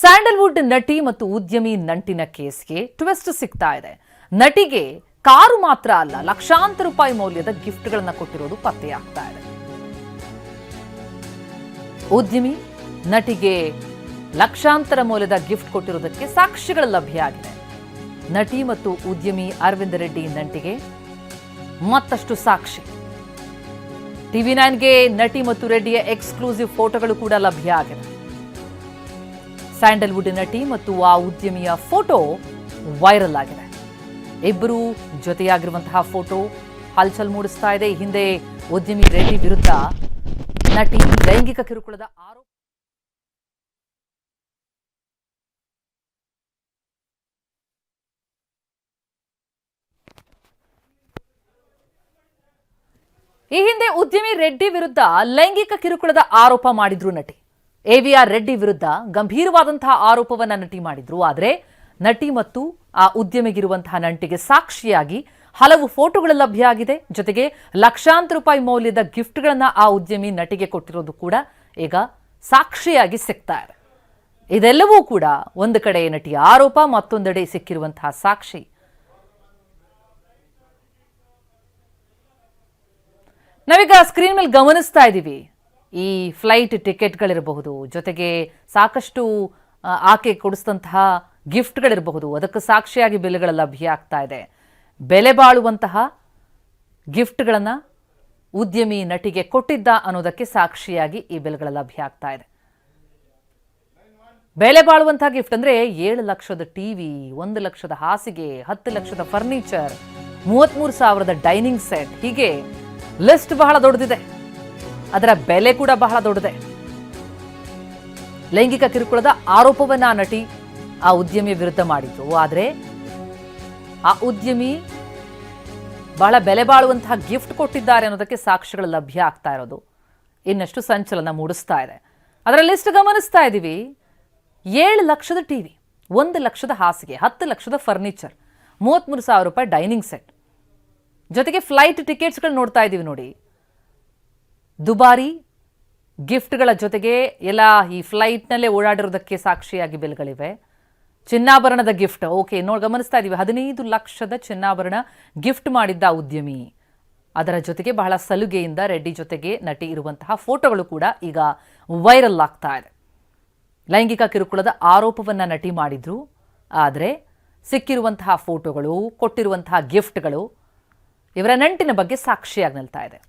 Sandalwood ನಟಿ ಮತ್ತು ಉದ್ಯಮಿ ನಂಟಿನ ಕೇಸ್ಗೆ ಟ್ವಿಸ್ಟ್ ಸಿಗ್ತಾ ಇದೆ. ನಟಿಗೆ ಕಾರು ಮಾತ್ರ ಅಲ್ಲ, ಲಕ್ಷಾಂತರ ರೂಪಾಯಿ ಮೌಲ್ಯದ ಗಿಫ್ಟ್ಗಳನ್ನು ಕೊಟ್ಟಿರೋದು ಪತ್ತೆಯಾಗ್ತಾ ಇದೆ. ಉದ್ಯಮಿ ನಟಿಗೆ ಲಕ್ಷಾಂತರ ಮೌಲ್ಯದ ಗಿಫ್ಟ್ ಕೊಟ್ಟಿರೋದಕ್ಕೆ ಸಾಕ್ಷಿಗಳು ಲಭ್ಯ ಆಗಿದೆ ನಟಿ ಮತ್ತು ಉದ್ಯಮಿ ಅರವಿಂದ ರೆಡ್ಡಿ ನಂಟಿಗೆ ಮತ್ತಷ್ಟು ಸಾಕ್ಷಿ. ಟಿವಿ ನೈನ್ಗೆ ನಟಿ ಮತ್ತು ರೆಡ್ಡಿಯ ಎಕ್ಸ್ಕ್ಲೂಸಿವ್ ಫೋಟೋಗಳು ಕೂಡ ಲಭ್ಯ ಆಗಿದೆ ಸ್ಯಾಂಡಲ್ವುಡ್ ನಟಿ ಮತ್ತು ಆ ಉದ್ಯಮಿಯ ಫೋಟೋ ವೈರಲ್ ಆಗಿದೆ. ಇಬ್ಬರು ಜೊತೆಯಾಗಿರುವಂತಹ ಫೋಟೋ ಹಲ್ಚಲ್ ಮೂಡಿಸ್ತಾ ಇದೆ. ಹಿಂದೆ ಉದ್ಯಮಿ ರೆಡ್ಡಿ ವಿರುದ್ಧ ನಟಿ ಲೈಂಗಿಕ ಕಿರುಕುಳದ ಆರೋಪ ಈ ಹಿಂದೆ ಉದ್ಯಮಿ ರೆಡ್ಡಿ ವಿರುದ್ಧ ಲೈಂಗಿಕ ಕಿರುಕುಳದ ಆರೋಪ ಮಾಡಿದ್ರು ನಟಿ. ಎವಿಆರ್ ರೆಡ್ಡಿ ವಿರುದ್ಧ ಗಂಭೀರವಾದಂತಹ ಆರೋಪವನ್ನು ನಟಿ ಮಾಡಿದ್ರು. ಆದರೆ ನಟಿ ಮತ್ತು ಆ ಉದ್ಯಮಿಗಿರುವಂತಹ ನಂಟಿಗೆ ಸಾಕ್ಷಿಯಾಗಿ ಹಲವು ಫೋಟೋಗಳು ಲಭ್ಯ ಆಗಿದೆ. ಜೊತೆಗೆ ಲಕ್ಷಾಂತರ ರೂಪಾಯಿ ಮೌಲ್ಯದ ಗಿಫ್ಟ್ಗಳನ್ನ ಆ ಉದ್ಯಮಿ ನಟಿಗೆ ಕೊಟ್ಟಿರೋದು ಕೂಡ ಈಗ ಸಾಕ್ಷಿಯಾಗಿ ಇದೆ. ಇದೆಲ್ಲವೂ ಕೂಡ ಒಂದು ಕಡೆ ನಟಿಯ ಆರೋಪ, ಮತ್ತೊಂದೆಡೆ ಸಿಕ್ಕಿರುವಂತಹ ಸಾಕ್ಷಿ. ನಾವೀಗ ಸ್ಕ್ರೀನ್ ಮೇಲೆ ಗಮನಿಸ್ತಾ ಇದ್ದೀವಿ ಈ ಫ್ಲೈಟ್ ಟಿಕೆಟ್ಗಳಿರಬಹುದು, ಜೊತೆಗೆ ಸಾಕಷ್ಟು ಆಕೆ ಕೊಡಿಸಿದಂತಹ ಗಿಫ್ಟ್ಗಳಿರಬಹುದು. ಅದಕ್ಕೆ ಸಾಕ್ಷಿಯಾಗಿ ಬೆಲೆಗಳ ಲಭ್ಯ ಆಗ್ತಾ ಇದೆ. ಬೆಲೆ ಬಾಳುವಂತಹ ಗಿಫ್ಟ್ಗಳನ್ನು ಉದ್ಯಮಿ ನಟಿಗೆ ಕೊಟ್ಟಿದ್ದ ಅನ್ನೋದಕ್ಕೆ ಸಾಕ್ಷಿಯಾಗಿ ಈ ಬೆಲೆಗಳ ಲಭ್ಯ ಆಗ್ತಾ ಇದೆ. ಬೆಲೆ ಬಾಳುವಂತಹ ಗಿಫ್ಟ್ ಅಂದ್ರೆ ಏಳು ಲಕ್ಷದ ಟಿವಿ ಒಂದು ಲಕ್ಷದ ಹಾಸಿಗೆ, ಹತ್ತು ಲಕ್ಷದ ಫರ್ನಿಚರ್ ಮೂವತ್ತ್ಮೂರು ಸಾವಿರದ ಡೈನಿಂಗ್ ಸೆಟ್. ಹೀಗೆ ಲಿಸ್ಟ್ ಬಹಳ ದೊಡ್ಡದಿದೆ. ಅದರ ಬೆಲೆ ಕೂಡ ಬಹಳ ದೊಡ್ಡದೆ. ಲೈಂಗಿಕ ಕಿರುಕುಳದ ಆರೋಪವನ್ನ ನಟಿ ಆ ಉದ್ಯಮಿಯ ವಿರುದ್ಧ ಮಾಡಿದ್ರು. ಆದರೆ ಆ ಉದ್ಯಮಿ ಬಹಳ ಬೆಲೆ ಬಾಳುವಂತಹ ಗಿಫ್ಟ್ ಕೊಟ್ಟಿದ್ದಾರೆ ಅನ್ನೋದಕ್ಕೆ ಸಾಕ್ಷ್ಯಗಳು ಲಭ್ಯ ಆಗ್ತಾ ಇರೋದು. ಇನ್ನಷ್ಟು ಸಂಚಲನ ಮೂಡಿಸ್ತಾ ಇದೆ. ಅದರ ಲಿಸ್ಟ್ ಗಮನಿಸ್ತಾ ಇದ್ದೀವಿ ಏಳು ಲಕ್ಷದ ಟಿವಿ ಒಂದು ಲಕ್ಷದ ಹಾಸಿಗೆ, ಹತ್ತು ಲಕ್ಷದ ಫರ್ನಿಚರ್ ಮೂವತ್ತ್ಮೂರು ಸಾವಿರ ರೂಪಾಯಿ ಡೈನಿಂಗ್ ಸೆಟ್. ಜೊತೆಗೆ ಫ್ಲೈಟ್ ಟಿಕೆಟ್ಸ್ಗಳು ನೋಡ್ತಾ ಇದ್ದೀವಿ ನೋಡಿ. ದುಬಾರಿ ಗಿಫ್ಟ್ಗಳ ಜೊತೆಗೆ ಎಲ್ಲ ಈ ಫ್ಲೈಟ್ನಲ್ಲೇ ಓಡಾಡಿರೋದಕ್ಕೆ ಸಾಕ್ಷಿಯಾಗಿ ಬೆಲೆಗಳಿವೆ. ಚಿನ್ನಾಭರಣದ ಗಿಫ್ಟ್, ಓಕೆ, ನೋಡಿ, ಗಮನಿಸ್ತಾ ಇದ್ದೀವಿ ಹದಿನೈದು ಲಕ್ಷದ ಚಿನ್ನಾಭರಣ ಗಿಫ್ಟ್ ಮಾಡಿದ್ದ ಉದ್ಯಮಿ. ಅದರ ಜೊತೆಗೆ ಬಹಳ ಸಲುಗೆಯಿಂದ ರೆಡ್ಡಿ ಜೊತೆಗೆ ನಟಿ ಇರುವಂತಹ ಫೋಟೋಗಳು ಕೂಡ ಈಗ ವೈರಲ್ ಆಗ್ತಾ ಇದೆ. ಲೈಂಗಿಕ ಕಿರುಕುಳದ ಆರೋಪವನ್ನ ನಟಿ ಮಾಡಿದ್ರು. ಆದರೆ ಸಿಕ್ಕಿರುವಂತಹ ಫೋಟೋಗಳು, ಕೊಟ್ಟಿರುವಂತಹ ಗಿಫ್ಟ್ಗಳು ಇವರ ನಂಟಿನ ಬಗ್ಗೆ ಸಾಕ್ಷಿಯಾಗಿ ನಿಲ್ತಾ ಇದೆ.